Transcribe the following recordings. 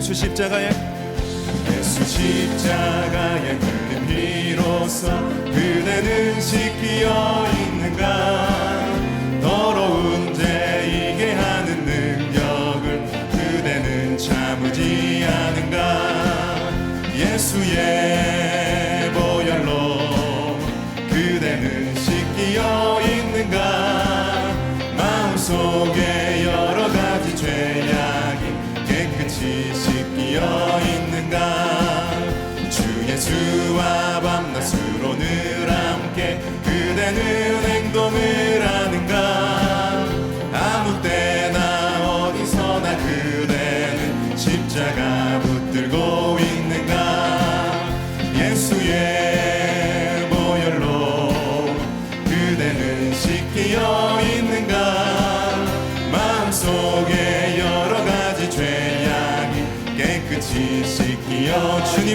예수 십자가에. 예수 십자가의 흘린 피로써 그대는 씻기어 있는가? 더러운 죄 이게 하는 능력을 그대는 참으지 않은가? 예수의 보혈로 그대는 씻기어 있는가? 마음속에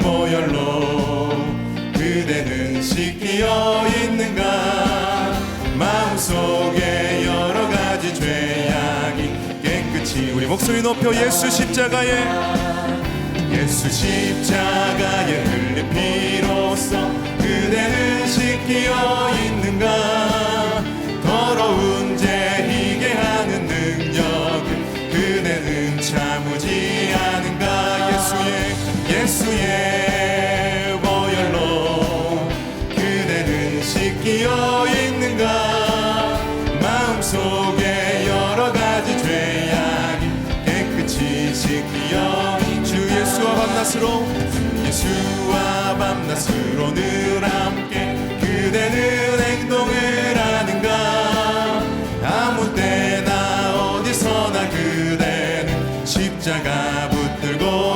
보혈로 그대는 씻기어 있는가? 마음속에 여러 가지 죄악이 깨끗이 우리 목소리 높여 예수 십자가에. 예수 십자가에 흘린 피로써 그대는 씻기어 있는가? 더러운 죄 밤낮으로 주 예수와 밤낮으로 늘 함께 그대는 행동을 하는가 아무 때나 어디서나 그대는 십자가 붙들고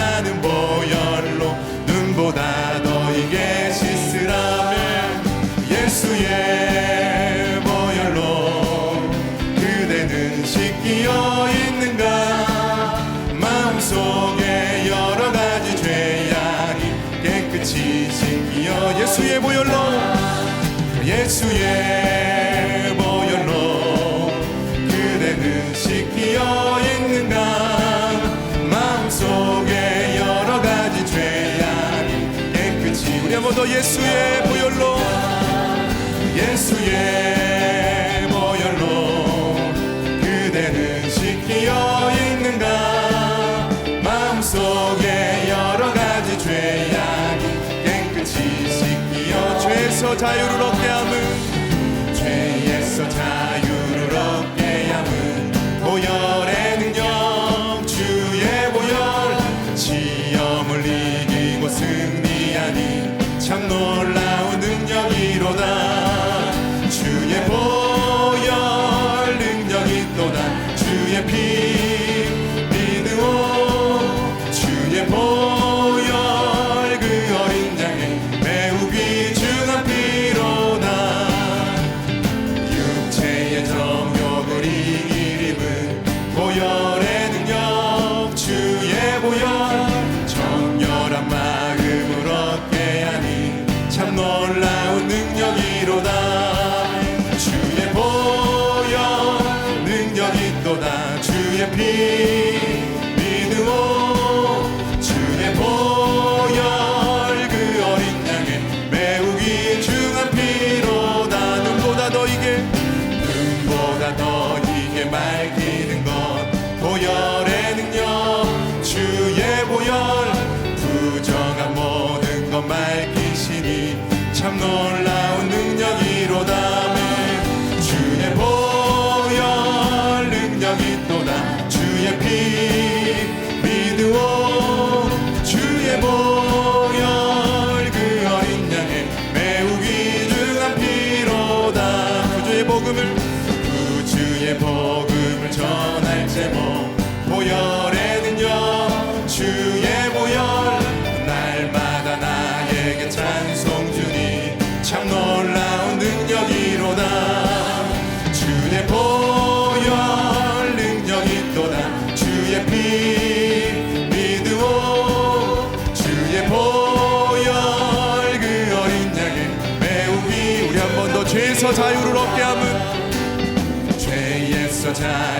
나는 보혈로 눈보다 더 이게 씻으라면 예수의 보혈로 그대는 씻기어 있는가? 마음속에 여러 가지 죄악이 깨끗이 씻기어 예수의 보혈로 예수의 번 더 예수의 보혈로. 예수의 보혈로 그대는 씻기어 있는가? 마음속에 여러 가지 죄악이 깨끗이 씻기어 죄에서 자유를 얻 참 놀라 죄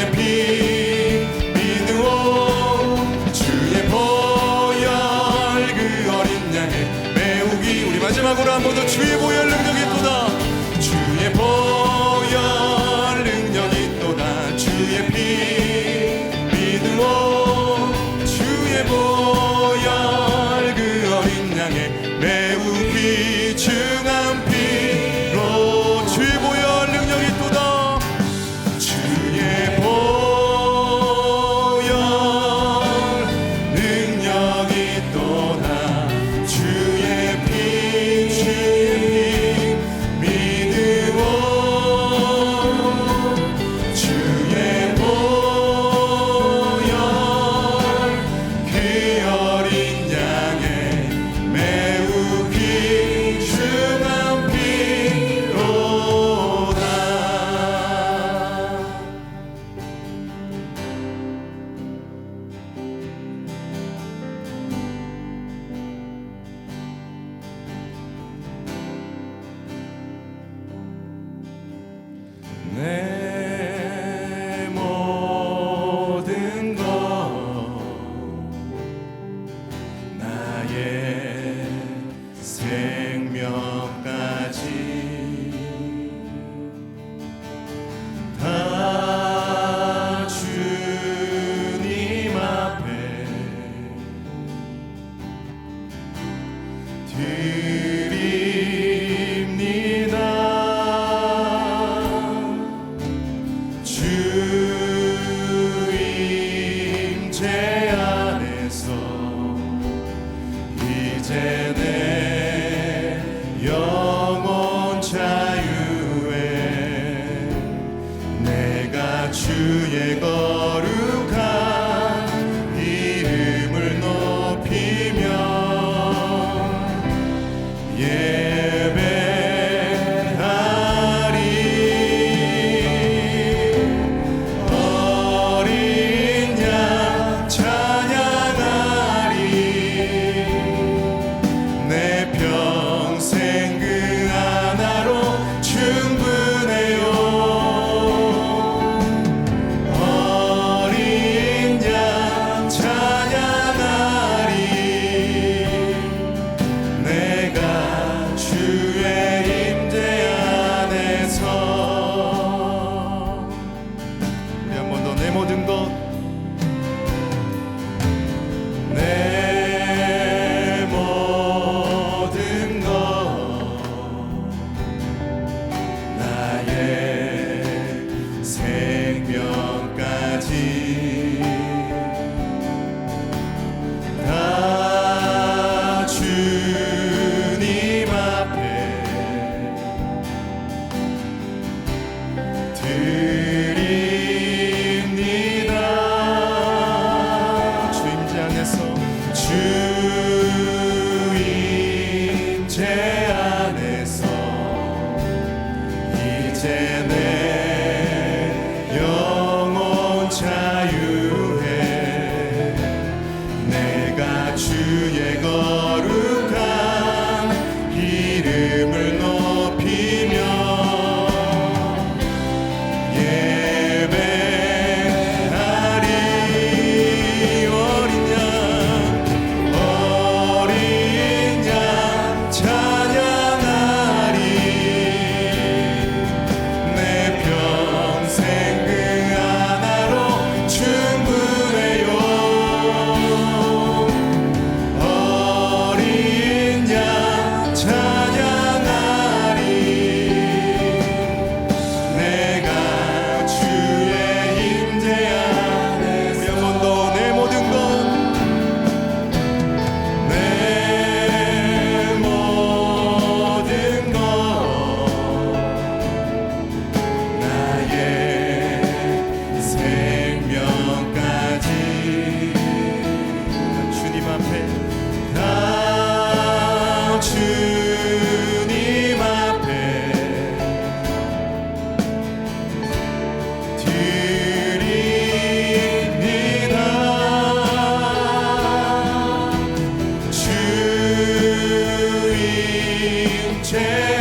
champion. 주의 거 주